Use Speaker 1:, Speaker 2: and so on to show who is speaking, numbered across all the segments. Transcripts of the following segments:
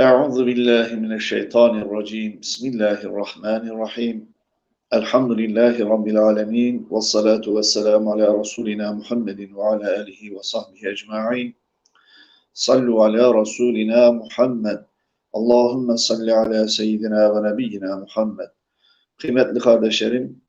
Speaker 1: Euzu billahi mineşşeytanirracim. Bismillahirrahmanirrahim. Elhamdülillahi rabbil alamin ve salatu vesselam ala rasulina Muhammedin ve ala alihi ve sahbihi ecmaîn. Sallu ala rasulina Muhammed. Allahumme salli ala seyyidina ve nebiyyina Muhammed. Kıymetli kardeşlerim,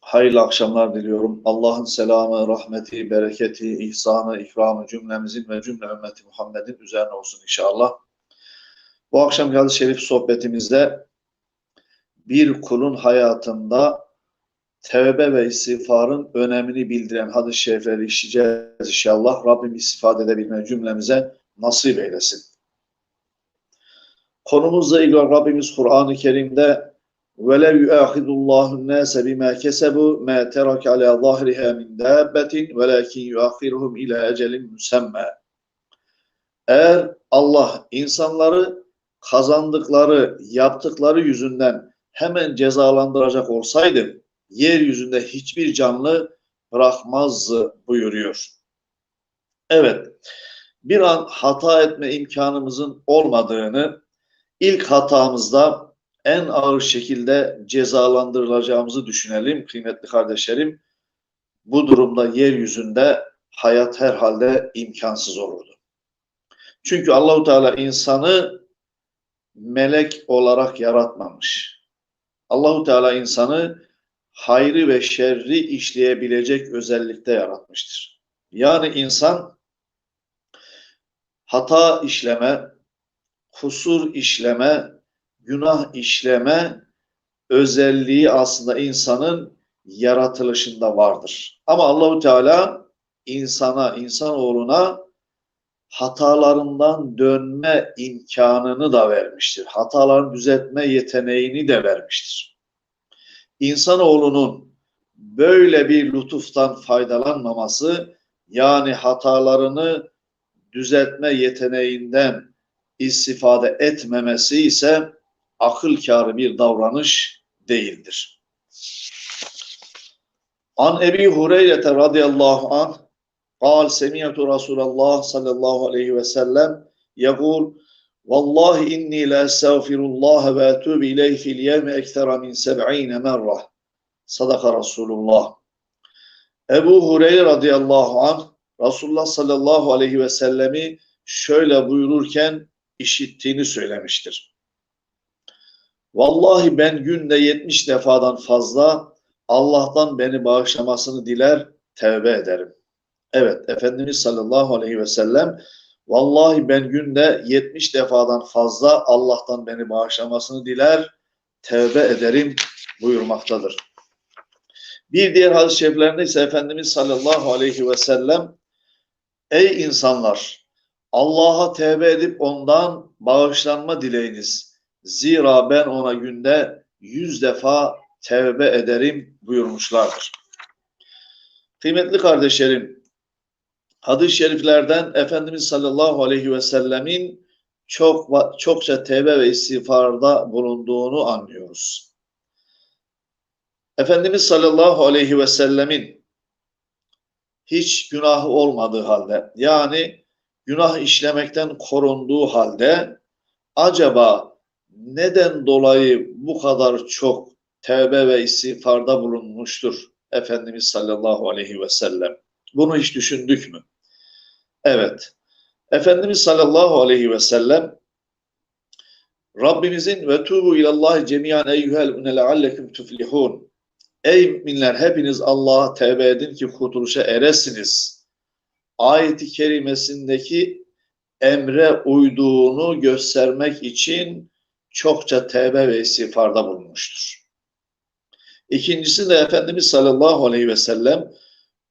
Speaker 1: hayırlı akşamlar diliyorum. Allah'ın selamı, rahmeti, bereketi, ihsanı, ikramı cümlemizin ve cümle ümmeti Muhammed'in üzerine olsun inşallah. Bu akşam hadis-i şerif sohbetimizde bir kulun hayatında tevbe ve istiğfarın önemini bildiren hadis-i şerifleri işleyeceğiz inşallah. Rabbim istifade edebilme cümlemize nasip eylesin. Konumuzla ilgili Rabbimiz Kur'an-ı Kerim'de وَلَوْ يُؤَخِذُ اللّٰهُ النَّاسَ بِمَا كَسَبُوا مَا تَرَكَ عَلَى ظَهْرِهَا مِنْ دَابَّةٍ وَلَكِنْ يُؤَخِّرُهُمْ إِلَى اَجَلٍ مُسَمَّى Eğer Allah insanları kazandıkları, yaptıkları yüzünden hemen cezalandıracak olsaydı yeryüzünde hiçbir canlı bırakmazdı buyuruyor. Evet, bir an hata etme imkanımızın olmadığını, ilk hatamızda en ağır şekilde cezalandırılacağımızı düşünelim kıymetli kardeşlerim. Bu durumda yeryüzünde hayat herhalde imkansız olurdu. Çünkü Allahu Teala insanı melek olarak yaratmamış. Allahu Teala insanı hayrı ve şerri işleyebilecek özellikte yaratmıştır. Yani insan hata işleme, kusur işleme, günah işleme özelliği aslında insanın yaratılışında vardır. Ama Allahu Teala insana, insanoğluna hatalarından dönme imkanını da vermiştir. Hatalarını düzeltme yeteneğini de vermiştir. İnsanoğlunun böyle bir lütuftan faydalanmaması yani hatalarını düzeltme yeteneğinden istifade etmemesi ise akıl kârı bir davranış değildir. An Ebi Hureyre radıyallahu anh قال سمعت رسول الله صلى الله عليه وسلم يقول والله إني لا أستغفر الله وأتوب إليه في اليوم أكثر من سبعين مرة صدق رسول الله Ebu Hureyre radıyallahu anh Resulullah sallallahu aleyhi ve sellemi şöyle buyururken işittiğini söylemiştir. Vallahi ben günde 70 defadan fazla Allah'tan beni bağışlamasını diler, tevbe ederim. Evet, Efendimiz sallallahu aleyhi ve sellem vallahi ben günde 70 defadan fazla Allah'tan beni bağışlamasını diler, tevbe ederim buyurmaktadır. Bir diğer hadis-i şeriflerinde ise Efendimiz sallallahu aleyhi ve sellem Ey insanlar! Allah'a tevbe edip ondan bağışlanma dileyiniz. Zira ben ona günde yüz defa tevbe ederim buyurmuşlardır. Kıymetli kardeşlerim, hadis-i şeriflerden Efendimiz sallallahu aleyhi ve sellemin çok çokça tevbe ve istiğfarda bulunduğunu anlıyoruz. Efendimiz sallallahu aleyhi ve sellemin hiç günahı olmadığı halde yani günah işlemekten korunduğu halde acaba neden dolayı bu kadar çok tevbe ve istiğfarda bulunmuştur Efendimiz sallallahu aleyhi ve sellem? Bunu hiç düşündük mü? Evet. Efendimiz sallallahu aleyhi ve sellem Rabbimizin ve tubu ilallahi cemiyan eyyuhel uneleallekum tuflihun Ey müminler hepiniz Allah'a tevbe edin ki kurtuluşa eresiniz. Ayeti kerimesindeki emre uyduğunu göstermek için çokça tevbe ve istiğfarda bulunmuştur. İkincisi de Efendimiz sallallahu aleyhi ve sellem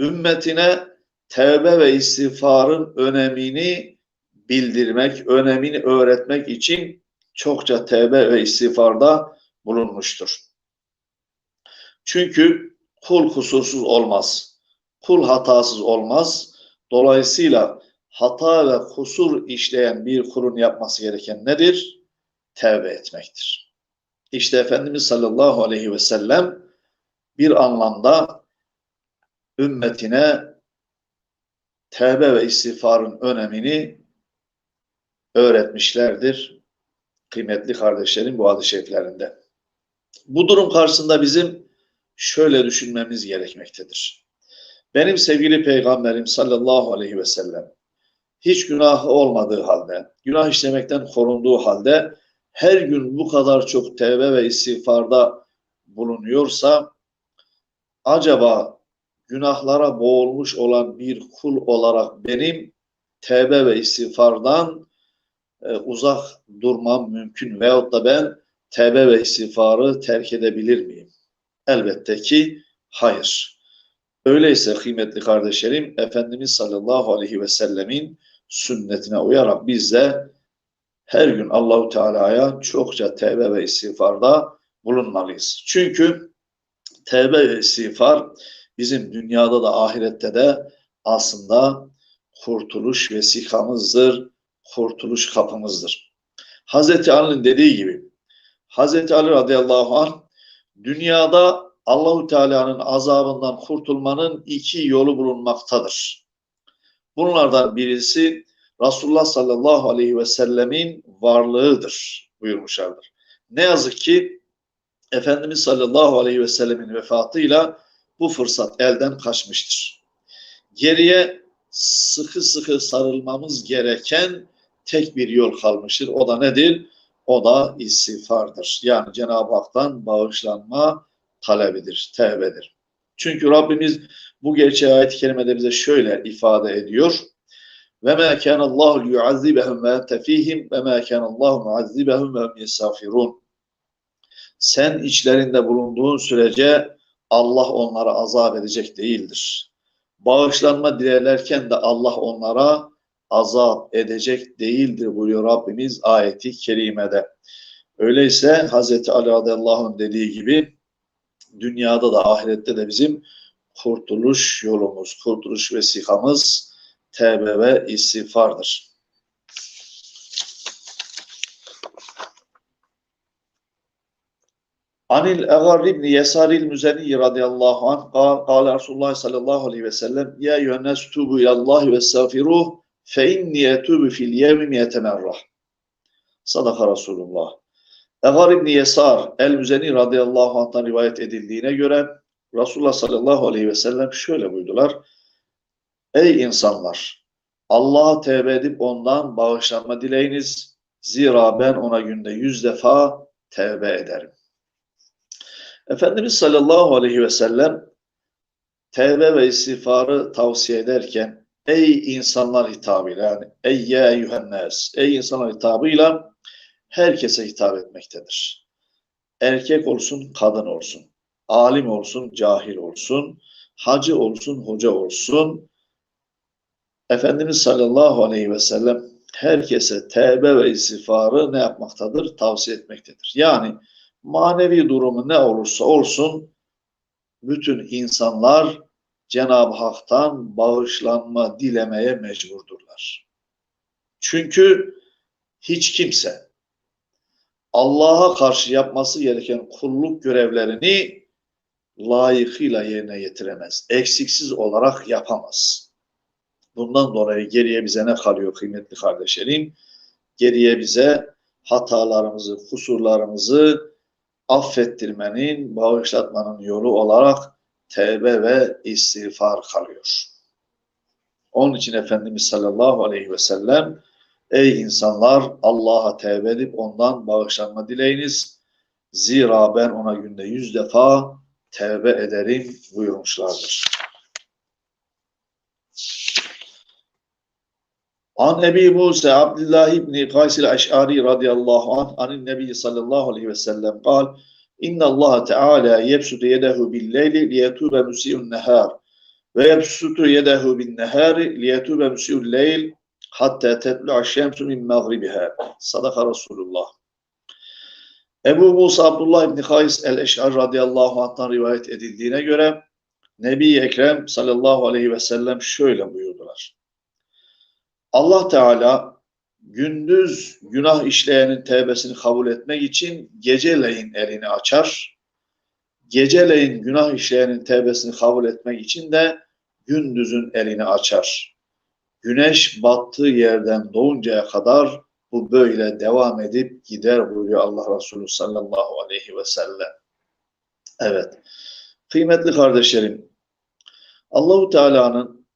Speaker 1: ümmetine tevbe ve istiğfarın önemini bildirmek, önemini öğretmek için çokça tevbe ve istiğfarda bulunmuştur. Çünkü kul kusursuz olmaz. Kul hatasız olmaz. Dolayısıyla hata ve kusur işleyen bir kulun yapması gereken nedir? Tevbe etmektir. İşte Efendimiz sallallahu aleyhi ve sellem bir anlamda ümmetine tevbe ve istiğfarın önemini öğretmişlerdir, Kıymetli kardeşlerim bu hadis-i şeriflerinde. Bu durum karşısında bizim şöyle düşünmemiz gerekmektedir. Benim sevgili peygamberim sallallahu aleyhi ve sellem hiç günah olmadığı halde, günah işlemekten korunduğu halde her gün bu kadar çok tevbe ve istiğfarda bulunuyorsa acaba günahlara boğulmuş olan bir kul olarak benim tevbe ve istiğfardan e, uzak durmam mümkün veyahut da ben tevbe ve istiğfarı terk edebilir miyim? Elbette ki hayır. Öyleyse kıymetli kardeşlerim Efendimiz sallallahu aleyhi ve sellemin sünnetine uyarak biz de her gün Allahu Teala'ya çokça tevbe ve istiğfarda bulunmalıyız. Çünkü tevbe ve istiğfar bizim dünyada da ahirette de aslında kurtuluş vesikamızdır, kurtuluş kapımızdır. Hazreti Ali'nin dediği gibi Hazreti Ali radıyallahu anh dünyada Allahu Teala'nın azabından kurtulmanın iki yolu bulunmaktadır. Bunlardan birisi Resulullah sallallahu aleyhi ve sellemin varlığıdır buyurmuşlardır. Ne yazık ki Efendimiz sallallahu aleyhi ve sellemin vefatıyla bu fırsat elden kaçmıştır. Geriye sıkı sıkı sarılmamız gereken tek bir yol kalmıştır. O da nedir? O da istiğfardır. Yani Cenab-ı Hak'tan bağışlanma talebidir, tevbedir. Çünkü Rabbimiz bu gerçeği ayet-i kerimede bize şöyle ifade ediyor. Ve ma kana Allahu yu'azzibahum ve ente ve ma kana Allahu mu'azzibahum ve yestağfirun. Sen içlerinde bulunduğun sürece Allah onlara azap edecek değildir. Bağışlanma dilerlerken de Allah onlara azap edecek değildir buyuruyor Rabbimiz ayeti kerimede. Öyleyse Hazreti Ali radıyallahu anh dediği gibi dünyada da ahirette de bizim kurtuluş yolumuz, kurtuluş vesikamız tevbe ve istiğfardır. Anil Egar ibn Yesar el-Müzeni radıyallahu anh kâle Resulullah sallallahu aleyhi ve sellem Ya eyyühennes tubu ilallahi ve estağfiruh fe inni etubu fil yevmi miyete merrah. Sadaka Resulullah. Egar ibn Yesar el-Müzeni radıyallahu anh'tan rivayet edildiğine göre Resulullah sallallahu aleyhi ve sellem şöyle buydular. Ey insanlar! Allah'a tevbe edip ondan bağışlanma dileyiniz. Zira ben ona günde yüz defa tevbe ederim. Efendimiz sallallahu aleyhi ve sellem tevbe ve istiğfarı tavsiye ederken ey insanlar hitabıyla yani ey ya eyyühennes ey insanlar hitabıyla herkese hitap etmektedir. Erkek olsun, kadın olsun, alim olsun, cahil olsun, hacı olsun, hoca olsun. Efendimiz sallallahu aleyhi ve sellem herkese tevbe ve istiğfarı ne yapmaktadır? Tavsiye etmektedir. Yani manevi durumu ne olursa olsun bütün insanlar Cenab-ı Hak'tan bağışlanma dilemeye mecburdurlar. Çünkü hiç kimse Allah'a karşı yapması gereken kulluk görevlerini layıkıyla yerine getiremez. Eksiksiz olarak yapamaz. Bundan dolayı geriye bize ne kalıyor kıymetli kardeşlerim? Geriye bize hatalarımızı, kusurlarımızı affettirmenin, bağışlatmanın yolu olarak tevbe ve istiğfar kalıyor. Onun için Efendimiz sallallahu aleyhi ve sellem Ey insanlar Allah'a tevbe edip ondan bağışlanma dileyiniz. Zira ben ona günde yüz defa tevbe ederim buyurmuşlardır. An Ebi Musa Abdullah ibn Kays el-Eş'ari radıyallahu anh anin Nebi sallallahu aleyhi ve sellem kal İnna Allah Teala yebsutu yedehu bil-leyli liyetube musi'un nehar ve yebsutu yedehu bin-nehari liyetube musi'ul leyl hatta tetlu'a şemsu min mağribiha. Sadaka Resulullah. Ebu Musa Abdullah İbni Kays el-Eş'ar radıyallahu anh'tan rivayet edildiğine göre Nebi Ekrem sallallahu aleyhi ve sellem şöyle buyurdular. Allah Teala gündüz günah işleyenin tevbesini kabul etmek için geceleyin elini açar. Geceleyin günah işleyenin tevbesini kabul etmek için de gündüzün elini açar güneş battığı yerden doğuncaya kadar bu böyle devam edip gider buyuruyor Allah Resulü sallallahu aleyhi ve sellem. Evet. Kıymetli kardeşlerim, Allahu Teala'nın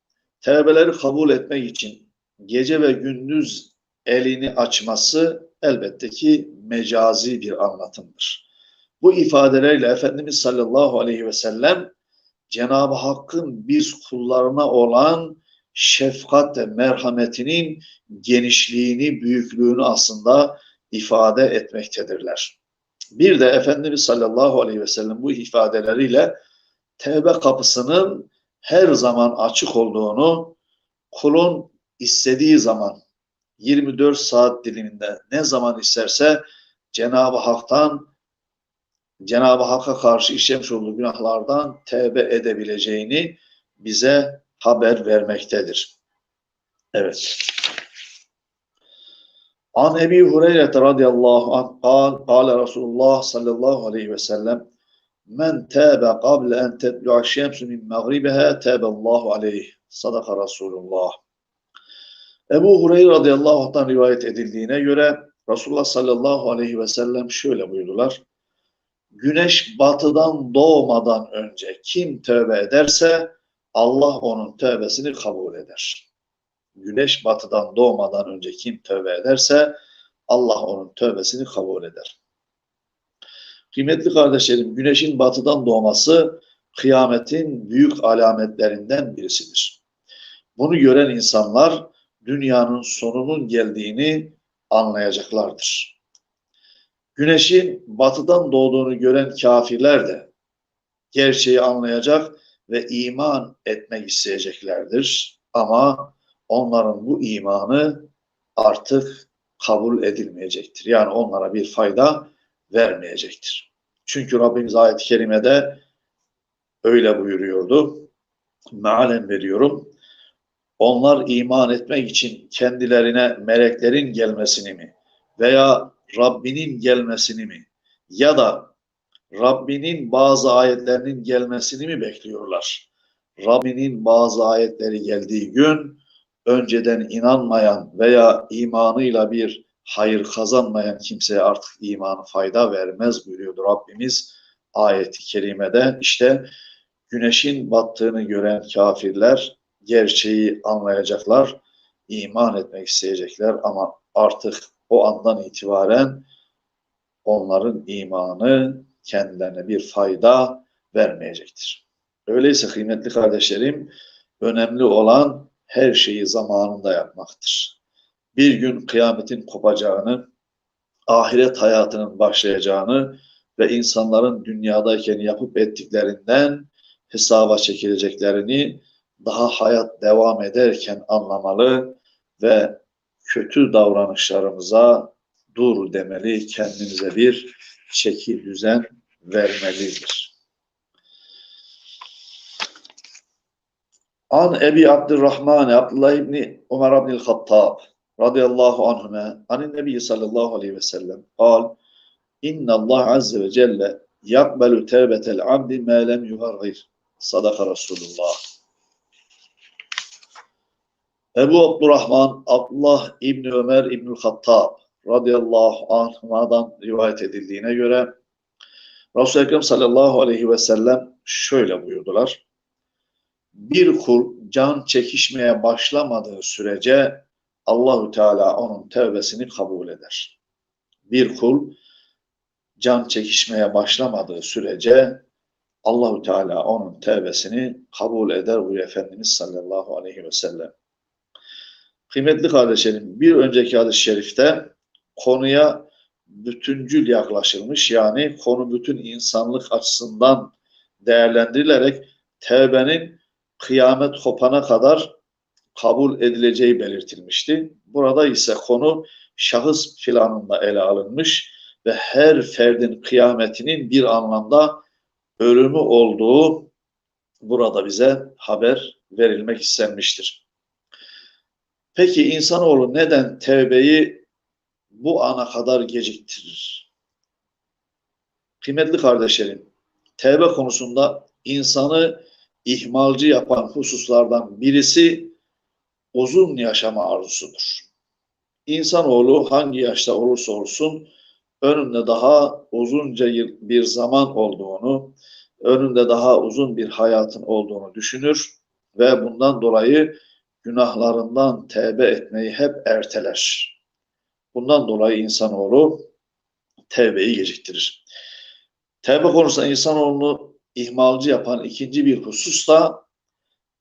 Speaker 1: tevbeleri kabul etmek için gece ve gündüz elini açması elbette ki mecazi bir anlatımdır. Bu ifadelerle Efendimiz sallallahu aleyhi ve sellem Cenab-ı Hakk'ın biz kullarına olan şefkat ve merhametinin genişliğini, büyüklüğünü aslında ifade etmektedirler. Bir de Efendimiz sallallahu aleyhi ve sellem bu ifadeleriyle tevbe kapısının her zaman açık olduğunu, kulun istediği zaman 24 saat diliminde ne zaman isterse Cenab-ı Hak'tan Cenab-ı Hakk'a karşı işlemiş olduğu günahlardan tevbe edebileceğini bize haber vermektedir. Evet. An Ebi Hureyre radıyallahu anh kal, kale Resulullah sallallahu aleyhi ve sellem men tâbe kable en tetlu'a şemsu min mağribeha tâbellahu aleyh. Sadaka Resulullah. Ebu Hureyre radıyallahu anh'tan rivayet edildiğine göre Resulullah sallallahu aleyhi ve sellem şöyle buyurdular. Güneş batıdan doğmadan önce kim tövbe ederse Allah onun tövbesini kabul eder. Güneş batıdan doğmadan önce kim tövbe ederse Allah onun tövbesini kabul eder. Kıymetli kardeşlerim, güneşin batıdan doğması kıyametin büyük alametlerinden birisidir. Bunu gören insanlar dünyanın sonunun geldiğini anlayacaklardır. Güneşin batıdan doğduğunu gören kafirler de gerçeği anlayacak ve iman etmek isteyeceklerdir. Ama onların bu imanı artık kabul edilmeyecektir. Yani onlara bir fayda vermeyecektir. Çünkü Rabbimiz ayet-i kerimede öyle buyuruyordu. Mealen veriyorum. Onlar iman etmek için kendilerine meleklerin gelmesini mi veya Rabbinin gelmesini mi ya da Rabbinin bazı ayetlerinin gelmesini mi bekliyorlar? Rabbinin bazı ayetleri geldiği gün önceden inanmayan veya imanıyla bir hayır kazanmayan kimseye artık imanı fayda vermez buyuruyordu Rabbimiz ayeti kerimede. İşte güneşin battığını gören kafirler gerçeği anlayacaklar, iman etmek isteyecekler ama artık o andan itibaren onların imanı kendilerine bir fayda vermeyecektir. Öyleyse kıymetli kardeşlerim, önemli olan her şeyi zamanında yapmaktır. Bir gün kıyametin kopacağını, ahiret hayatının başlayacağını ve insanların dünyadayken yapıp ettiklerinden hesaba çekileceklerini daha hayat devam ederken anlamalı ve kötü davranışlarımıza dur demeli, kendimize bir çeki düzen vermelidir. An Ebi Abdurrahman Abdullah İbni Ömer İbni Hattab radıyallahu anhüme anin Nebi sallallahu aleyhi ve sellem kal İnna Allah azze ve celle yakbelu tevbetel abdi ma lem yugargir. Sadaka Resulullah. Ebu Abdurrahman Abdullah İbni Ömer İbnül Hattab radıyallahu anh'dan rivayet edildiğine göre Resul-i Ekrem sallallahu aleyhi ve sellem şöyle buyurdular. Bir kul can çekişmeye başlamadığı sürece Allahü Teala onun tevbesini kabul eder. Bir kul can çekişmeye başlamadığı sürece Allahü Teala onun tevbesini kabul eder buyuruyor Efendimiz sallallahu aleyhi ve sellem. Kıymetli kardeşlerim, bir önceki hadis-i şerifte konuya bütüncül yaklaşılmış. Yani konu bütün insanlık açısından değerlendirilerek tevbenin kıyamet kopana kadar kabul edileceği belirtilmişti. Burada ise konu şahıs planında ele alınmış ve her ferdin kıyametinin bir anlamda ölümü olduğu burada bize haber verilmek istenmiştir. Peki insanoğlu neden tevbeyi bu ana kadar geciktirir? Kıymetli kardeşlerim, tevbe konusunda insanı ihmalci yapan hususlardan birisi uzun yaşama arzusudur. insanoğlu hangi yaşta olursa olsun önünde daha uzunca bir zaman olduğunu, önünde daha uzun bir hayatın olduğunu düşünür ve bundan dolayı günahlarından tevbe etmeyi hep erteler. Bundan dolayı insanoğlu tevbeyi geciktirir. Tevbe konusunda insanoğlunu ihmalci yapan ikinci bir husus da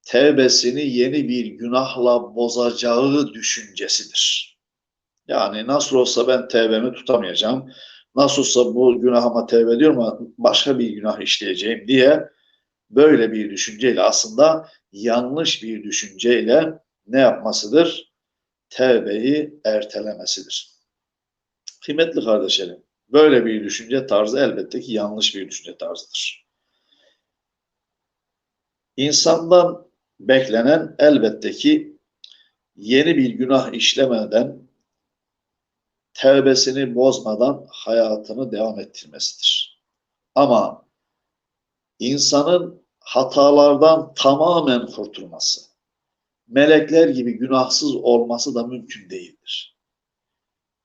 Speaker 1: tevbesini yeni bir günahla bozacağı düşüncesidir. Yani nasıl olsa ben tevbemi tutamayacağım. Nasıl olsa bu günahıma tevbe ediyorum ama başka bir günah işleyeceğim diye böyle bir düşünceyle aslında yanlış bir düşünceyle ne yapmasıdır? Tevbeyi ertelemesidir. Kıymetli kardeşlerim, böyle bir düşünce tarzı elbette ki yanlış bir düşünce tarzıdır. İnsandan beklenen elbette ki yeni bir günah işlemeden, tevbesini bozmadan hayatını devam ettirmesidir. Ama insanın hatalardan tamamen kurtulması, melekler gibi günahsız olması da mümkün değildir.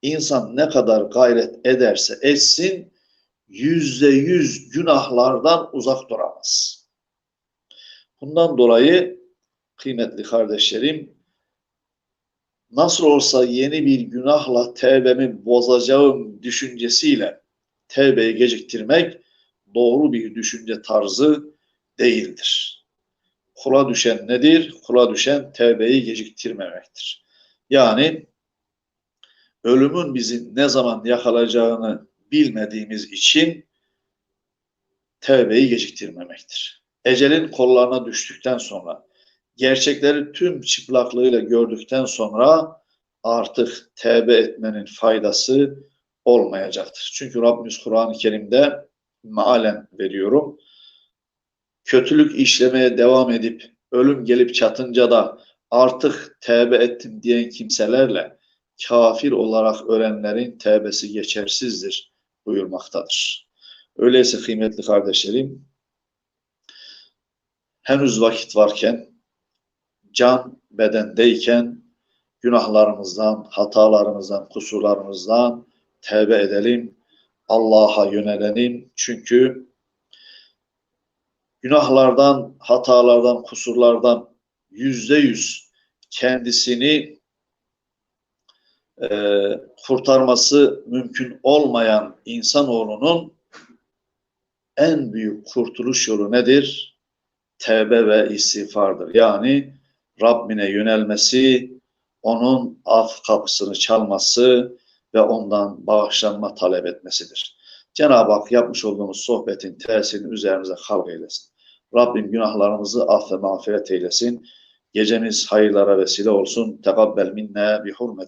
Speaker 1: İnsan ne kadar gayret ederse etsin, yüzde yüz günahlardan uzak duramaz. Bundan dolayı kıymetli kardeşlerim, nasıl olsa yeni bir günahla tevbemi bozacağım düşüncesiyle tevbeyi geciktirmek doğru bir düşünce tarzı değildir. Kula düşen nedir? Kula düşen tevbeyi geciktirmemektir. Yani ölümün bizi ne zaman yakalayacağını bilmediğimiz için tevbeyi geciktirmemektir. Ecelin kollarına düştükten sonra, gerçekleri tüm çıplaklığıyla gördükten sonra artık tevbe etmenin faydası olmayacaktır. Çünkü Rabbimiz Kur'an-ı Kerim'de mealen veriyorum. Kötülük işlemeye devam edip ölüm gelip çatınca da artık tevbe ettim diyen kimselerle kafir olarak ölenlerin tevbesi geçersizdir buyurmaktadır. Öyleyse kıymetli kardeşlerim henüz vakit varken can bedendeyken günahlarımızdan, hatalarımızdan, kusurlarımızdan tevbe edelim. Allah'a yönelelim. Çünkü günahlardan, hatalardan, kusurlardan yüzde yüz kendisini e, kurtarması mümkün olmayan insanoğlunun en büyük kurtuluş yolu nedir? Tevbe ve istiğfardır. Yani Rabbine yönelmesi, onun af kapısını çalması ve ondan bağışlanma talep etmesidir. Cenab-ı Hak yapmış olduğumuz sohbetin tesirini üzerimize halk eylesin. Rabbim günahlarımızı af ve mağfiret eylesin. Gecemiz hayırlara vesile olsun. Tekabbel minne bi hurmet